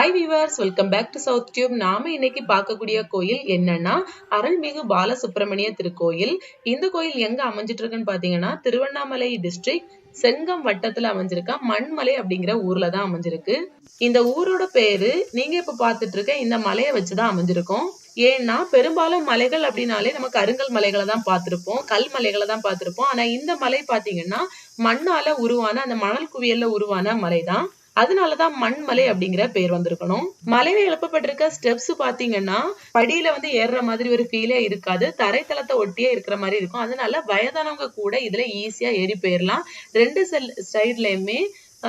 Hi viewers welcome back to South Tube நாம இன்னைக்கு பார்க்கக்கூடிய கோயில் என்னன்னா அருள்மிகு பாலசுப்ரமணிய திருக்கோயில். இந்த கோயில் எங்க அமைஞ்சிட்டு இருக்குன்னு பாத்தீங்கன்னா திருவண்ணாமலை டிஸ்ட்ரிக்ட் செங்கம் வட்டத்துல அமைஞ்சிருக்க மண்மலை அப்படிங்கிற ஊர்ல தான் அமைஞ்சிருக்கு. இந்த ஊரோட பேரு நீங்க இப்ப பாத்துட்டு இருக்க இந்த மலையை வச்சுதான் அமைஞ்சிருக்கும். ஏன்னா பெரும்பாலும் மலைகள் அப்படின்னாலே நம்ம கருங்கல் மலைகளை தான் பார்த்துருப்போம் கல் மலைகளை தான் பார்த்துருப்போம். ஆனா இந்த மலை பாத்தீங்கன்னா மண்ணால உருவான அந்த மணல் குவியல்ல உருவான மலை தான் அதனாலதான் மண்மலை அப்படிங்கிற பேர் வந்திருக்கணும். மலையில எழுப்பப்பட்டிருக்க ஸ்டெப்ஸ் பாத்தீங்கன்னா படியில வந்து ஏறுற மாதிரி ஒரு ஃபீலே இருக்காது. தரைத்தளத்தை ஒட்டியே இருக்கிற மாதிரி இருக்கும். அதனால வயதானவங்க கூட இதுல ஈஸியா ஏறி போயிடலாம் ரெண்டு செல் சைட்லயுமே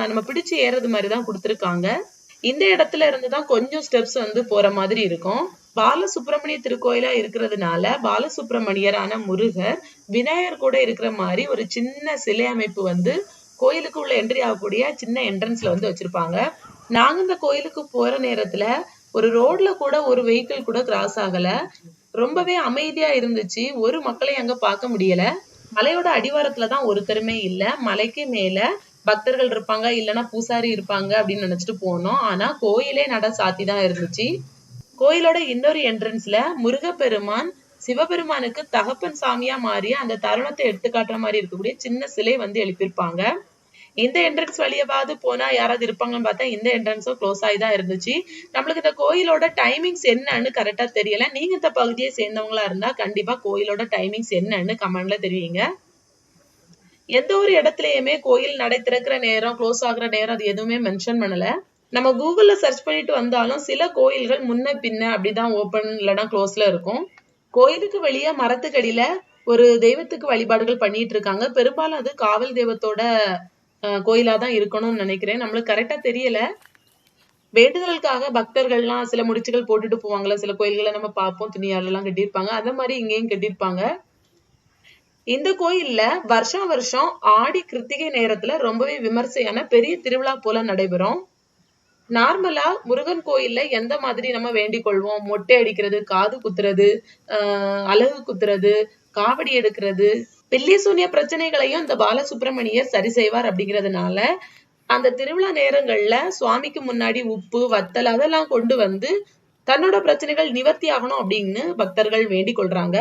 நம்ம பிடிச்சு ஏறது மாதிரி தான் கொடுத்துருக்காங்க. இந்த இடத்துல இருந்து தான் கொஞ்சம் ஸ்டெப்ஸ் வந்து போற மாதிரி இருக்கும். பாலசுப்ரமணிய திருக்கோயிலா இருக்கிறதுனால பாலசுப்ரமணியரான முருகர் விநாயகர் கூட இருக்கிற மாதிரி ஒரு சின்ன சிலை அமைப்பு வந்து கோயிலுக்கு உள்ள என்ட்ரி ஆகக்கூடிய சின்ன என்ட்ரன்ஸ்ல வந்து வச்சிருப்பாங்க. நாங்க இந்த கோயிலுக்கு போற நேரத்துல ஒரு ரோட்ல கூட ஒரு வெஹிக்கிள் கூட கிராஸ் ஆகல. ரொம்பவே அமைதியா இருந்துச்சு. ஒரு மக்களையும் அங்க பார்க்க முடியல. மலையோட அடிவாரத்துல தான் ஒருத்தருமே இல்ல. மலைக்கு மேல பக்தர்கள் இருப்பாங்க இல்லைன்னா பூசாரி இருப்பாங்க அப்படின்னு நினைச்சிட்டு போனோம். ஆனா கோயிலே நட சாத்தி தான் இருந்துச்சு. கோயிலோட இன்னொரு என்ட்ரன்ஸ்ல முருகப்பெருமான் சிவபெருமானுக்கு தகப்பன் சாமியா மாறி அந்த தருணத்தை எடுத்துக்காட்டுற மாதிரி இருக்கக்கூடிய சின்ன சிலை வந்து எழுப்பியிருப்பாங்க. இந்த என்ட்ரன்ஸ் வழியாவது போனா யாராவது இருப்பாங்கன்னு பார்த்தா இந்த என்ட்ரன்ஸும் க்ளோஸ் ஆகி தான் இருந்துச்சு. நம்மளுக்கு இந்த கோயிலோட டைமிங்ஸ் என்னன்னு கரெக்டா தெரியல. நீங்க இந்த பகுதியை சேர்ந்தவங்களா இருந்தா கண்டிப்பா கோயிலோட டைமிங்ஸ் என்னன்னு கமெண்ட்ல தெரிவிங்க. எந்த ஒரு இடத்துலயுமே கோயில் நடை திறக்கிற நேரம் க்ளோஸ் ஆகுற நேரம் அது எதுவுமே மென்ஷன் பண்ணல. நம்ம கூகுள்ல சர்ச் பண்ணிட்டு வந்தாலும் சில கோயில்கள் முன்ன பின்ன அப்படிதான் ஓப்பன் இல்லைன்னா க்ளோஸ்ல இருக்கும். கோயிலுக்கு வெளியே மரத்துக்கடியில ஒரு தெய்வத்துக்கு வழிபாடுகள் பண்ணிட்டு இருக்காங்க. பெரும்பாலும் அது காவல் தெய்வத்தோட கோயிலா தான் இருக்கணும்னு நினைக்கிறேன். நம்மளுக்கு கரெக்டா தெரியல. வேண்டுதலுக்காக பக்தர்கள்லாம் சில முடிச்சுகள் போட்டுட்டு போவாங்கல்ல சில கோயில்களை நம்ம பார்ப்போம் துணியால எல்லாம் கட்டியிருப்பாங்க. அந்த மாதிரி இங்கேயும் கட்டியிருப்பாங்க. இந்த கோயில்ல வருஷம் வருஷம் ஆடி கிருத்திகை நேரத்துல ரொம்பவே விமர்சையான பெரிய திருவிழா போல நடைபெறும். நார்மலா முருகன் கோயில்ல எந்த மாதிரி நம்ம வேண்டிக் கொள்வோம்? மொட்டை அடிக்கிறது காது குத்துறது ஆஹ் அழகு குத்துறது காவடி எடுக்கிறது வெள்ளி சூன்ய பிரச்சனைகளையும் இந்த பாலசுப்ரமணியர் சரி செய்வார் அப்படிங்கிறதுனால அந்த திருவிழா நேரங்கள்ல சுவாமிக்கு முன்னாடி உப்பு வத்தல் அதெல்லாம் கொண்டு வந்து தன்னோட பிரச்சனைகள் நிவர்த்தி ஆகணும் அப்படின்னு பக்தர்கள் வேண்டிக் கொள்றாங்க.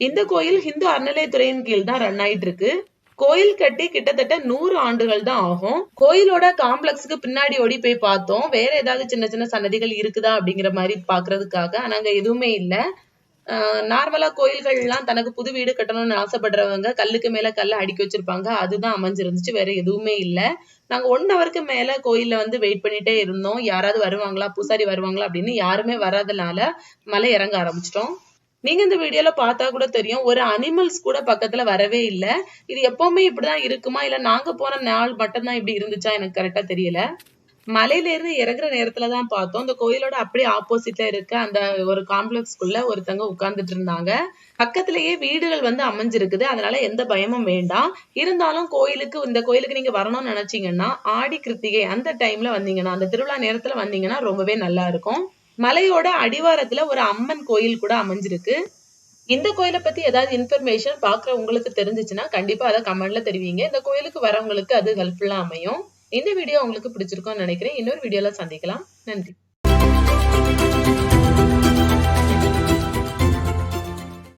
இந்த கோயில் ஹிந்து அறநிலையத்துறையின் கீழ் தான் ரன் ஆயிட்டு இருக்கு. கோயில் கட்டி கிட்டத்தட்ட நூறு ஆண்டுகள் தான் ஆகும். கோயிலோட காம்ப்ளெக்ஸுக்கு பின்னாடி ஓடி போய் பார்த்தோம். வேற ஏதாவது சின்ன சின்ன சன்னதிகள் இருக்குதா அப்படிங்கிற மாதிரி பாக்குறதுக்காக ஆனா அங்க எதுவுமே இல்லை. நார்மலா கோயில்கள்லாம் தனக்கு புது வீடு கட்டணும்னு ஆசைப்படுறவங்க கல்லுக்கு மேல கல்ல அடுக்கி வச்சிருப்பாங்க. அதுதான் அமைஞ்சிருந்துச்சு. வேற எதுவுமே இல்ல. நாங்க ஒன் ஹவருக்கு மேல கோயில்ல வந்து வெயிட் பண்ணிட்டே இருந்தோம். யாராவது வருவாங்களா? பூசாரி வருவாங்களா? அப்படின்னு யாருமே வராதனால மலை இறங்க ஆரம்பிச்சிட்டோம். நீங்க இந்த வீடியோல பார்த்தா கூட தெரியும். ஒரு அனிமல்ஸ் கூட பக்கத்துல வரவே இல்லை. இது எப்பவுமே இப்படிதான் இருக்குமா? இல்ல நாங்க போன நாள் மட்டும்தான் இப்படி இருந்துச்சா? எனக்கு கரெக்டா தெரியல. மலையில இருந்து நேரத்துல நேரத்துலதான் பார்த்தோம். இந்த கோயிலோட அப்படியே ஆப்போசிட்ல இருக்க அந்த ஒரு காம்ப்ளெக்ஸ்க்குள்ள ஒருத்தங்க உட்கார்ந்துட்டு இருந்தாங்க. பக்கத்திலேயே வீடுகள் வந்து அமைஞ்சிருக்குது. அதனால எந்த பயமும் வேண்டாம். இருந்தாலும் கோயிலுக்கு இந்த கோயிலுக்கு நீங்க வரணும்னு நினைச்சீங்கன்னா ஆடி கிருத்திகை அந்த டைம்ல வந்தீங்கன்னா அந்த திருவிழா நேரத்துல வந்தீங்கன்னா ரொம்பவே நல்லா இருக்கும். மலையோட அடிவாரத்துல ஒரு அம்மன் கோயில் கூட அமைஞ்சிருக்கு. இந்த கோயிலை பத்தி ஏதாவது இன்ஃபர்மேஷன் பாக்குற உங்களுக்கு தெரிஞ்சிச்சுன்னா கண்டிப்பா அதை கமெண்ட்ல தெரிவிங்க. இந்த கோயிலுக்கு வரவங்களுக்கு அது ஹெல்ப்ஃபுல்லா அமையும். இந்த வீடியோ உங்களுக்கு பிடிச்சிருக்கும்னு நினைக்கிறேன். இன்னொரு வீடியோவில் சந்திக்கலாம். நன்றி.